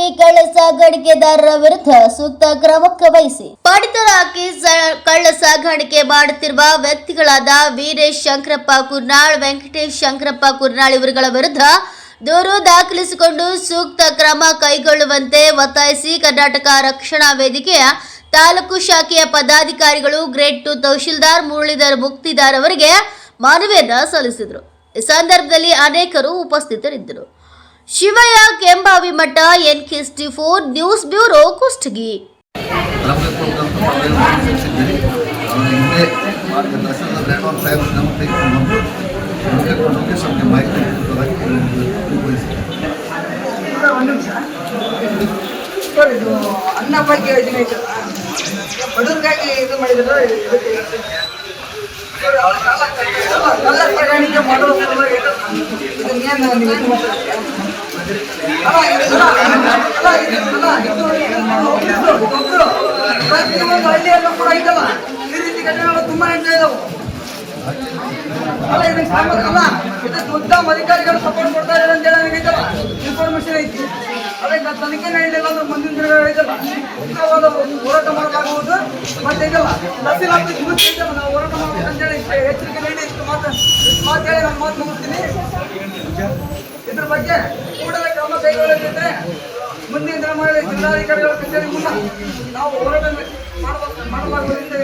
ಹಾಕಿ ಕಳ್ಳ ಸಾಗಾಣಿಕೆದಾರರ ವಿರುದ್ಧ ಸೂಕ್ತ ಕ್ರಮಕ್ಕೆ ವಹಿಸಿ ಪಡಿತರ ಹಾಕಿ ಕಳ್ಳ ಸಾಗಾಣಿಕೆ ಮಾಡುತ್ತಿರುವ ವ್ಯಕ್ತಿಗಳಾದ ವೀರೇಶ್ ಶಂಕರಪ್ಪ ಕುರ್ನಾಳ್, ವೆಂಕಟೇಶ್ ಶಂಕರಪ್ಪ ಕುರ್ನಾಳ್ ಇವರುಗಳ ವಿರುದ್ಧ ದೂರು ದಾಖಲಿಸಿಕೊಂಡು ಸೂಕ್ತ ಕ್ರಮ ಕೈಗೊಳ್ಳುವಂತೆ ಒತ್ತಾಯಿಸಿ ಕರ್ನಾಟಕ ರಕ್ಷಣಾ ವೇದಿಕೆಯ ತಾಲೂಕು ಶಾಖೆಯ ಪದಾಧಿಕಾರಿಗಳು ಗ್ರೇಡ್ ಟು ತಹಶೀಲ್ದಾರ್ ಮುರಳೀಧರ್ ಮುಕ್ತಿದಾರ್ ಅವರಿಗೆ ಮನವಿಯನ್ನ ಸಲ್ಲಿಸಿದರು. ಈ ಸಂದರ್ಭದಲ್ಲಿ ಅನೇಕರು ಉಪಸ್ಥಿತರಿದ್ದರು. Shivayya Kembavi Math N K four news bureau Kushtagi ಇದು ಅನ್ನ ಭಾಗ್ಯ ಬಡವರಿಗಾಗಿ ಇದು ಮಾಡಿದ್ರು ಮಾಡೋ ಸಲುವಾಗಿ ಇದನ್ನೇನು ಪ್ರತಿಯೊಂದು ಹಳ್ಳಿಯಲ್ಲೂ ಕೂಡ ಐತಲ್ಲ ಈ ರೀತಿ ಘಟನೆಗಳು ತುಂಬಾ ನಡೀತಾ ಇದಾವೆ ಅಲ್ಲ ಇದಕ್ಕೆ ಅಧಿಕಾರಿಗಳು ಸಪೋರ್ಟ್ ಕೊಡ್ತಾ ಇದ್ದಾರೆ ಅಂತ ಹೇಳಿ ನನಗೈತಲ್ಲ ಐತಲ್ಲ ಇನ್ಫಾರ್ಮೇಶನ್ ಐತಿ ಅದಕ್ಕೆ ತನಿಖೆ ನಡೆಯಲಿಲ್ಲ ಅಂದ್ರೆ ಮುಂದಿನ ದಿನಗಳು ಐತಲ್ಲ ಉತ್ತಮವಾದ ಹೋರಾಟ ಮಾಡಲಾಗುವುದು ಮತ್ತೆ ಇದಲ್ಲ ತಹಸೀಲ್ ಆಫೀಸ್ ಮುಗಿಸ್ತೈತಲ್ಲ ನಾವು ಹೋರಾಟ ಮಾಡ್ಬೇಕು ಅಂತ ಹೇಳಿ ಎಚ್ಚರಿಕೆ ನೀಡಿ ಇಷ್ಟು ಮಾತು ಮಾತು ಹೇಳಿ ನಾನು ಮಾತು ಮುಗಿಸ್ತೀನಿ ಇದ್ರ ಬಗ್ಗೆ ಕೂಡಲೇ ಕ್ರಮ ಕೈಗೊಳ್ಳದಿದ್ರೆ ಮುಂದಿನ ದಿನಮಾನಗಳಲ್ಲಿ ಜಿಲ್ಲಾಧಿಕಾರಿಗಳ ಕಚೇರಿ ಮುನ್ನ ನಾವು ಹೋರಾಟ ಮಾಡಬಾರ್ದು ಇಷ್ಟು